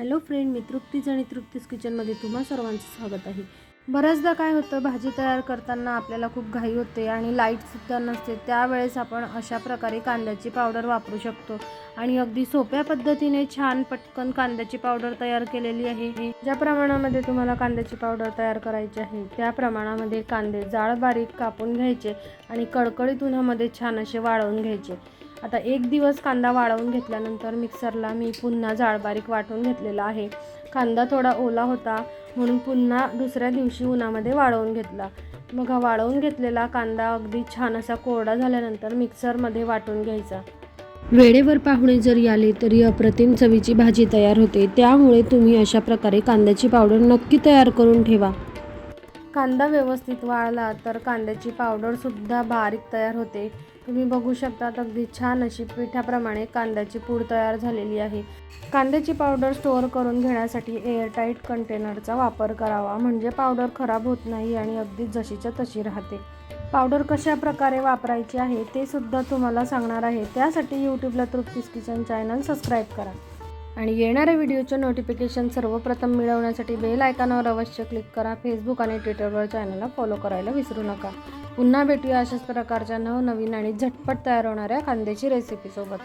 Hello friend मी तृप्तीज आणि तृप्तीज किचनमध्ये तुम्हा सर्वांचं स्वागत आहे. बऱ्याचदा काय होतं भाजी तयार करताना आपल्याला खूप घाई होते आणि लाईटसुद्धा नसते. त्यावेळेस आपण अशा प्रकारे कांद्याची पावडर वापरू शकतो. आणि अगदी सोप्या पद्धतीने छान पटकन कांद्याची पावडर तयार केलेली आहे. ज्या प्रमाणामध्ये तुम्हाला कांद्याची पावडर तयार करायची आहे त्या प्रमाणामध्ये कांदे जाळ बारीक कापून घ्यायचे आणि कडकडीत उन्हामध्ये छान असे वाळवून घ्यायचे. आता एक दिवस कांदा वाळवून घेतल्यानंतर मिक्सरला मी पुन्हा जाळबारीक वाटून घेतलेला आहे. कांदा थोडा ओला होता म्हणून पुन्हा दुसऱ्या दिवशी उन्हामध्ये वाळवून घेतला. मग हा वाळवून घेतलेला कांदा अगदी छान असा कोरडा झाल्यानंतर मिक्सरमध्ये वाटून घ्यायचा. वेळेवर पाहुणे जरी आले तरी अप्रतिम चवीची भाजी तयार होते. त्यामुळे तुम्ही अशा प्रकारे कांद्याची पावडर नक्की तयार करून ठेवा. कांदा व्यवस्थित वाळला तर कांद्याची पावडरसुद्धा बारीक तयार होते. तुम्ही बघू शकता अगदी छान अशी पिठाप्रमाणे कांद्याची पूड तयार झालेली आहे. कांद्याची पावडर स्टोअर करून घेण्यासाठी एअरटाईट कंटेनरचा वापर करावा म्हणजे पावडर खराब होत नाही आणि अगदी जशीच्या तशी राहते. पावडर कशा प्रकारे वापरायची आहे ते सुद्धा तुम्हाला सांगणार आहे. त्यासाठी यूट्यूबला तृप्तीस किचन चॅनल सबस्क्राईब करा. आणि येणाऱ्या व्हिडिओचे नोटिफिकेशन सर्वप्रथम मिळवण्यासाठी बेल आयकॉनवर अवश्य क्लिक करा. फेसबुक आणि ट्विटरवर चॅनलला फॉलो करायला विसरू नका. पुन्हा भेटूया अशाच प्रकारच्या नवनवीन आणि झटपट तयार होणाऱ्या कांद्याची रेसिपीसोबत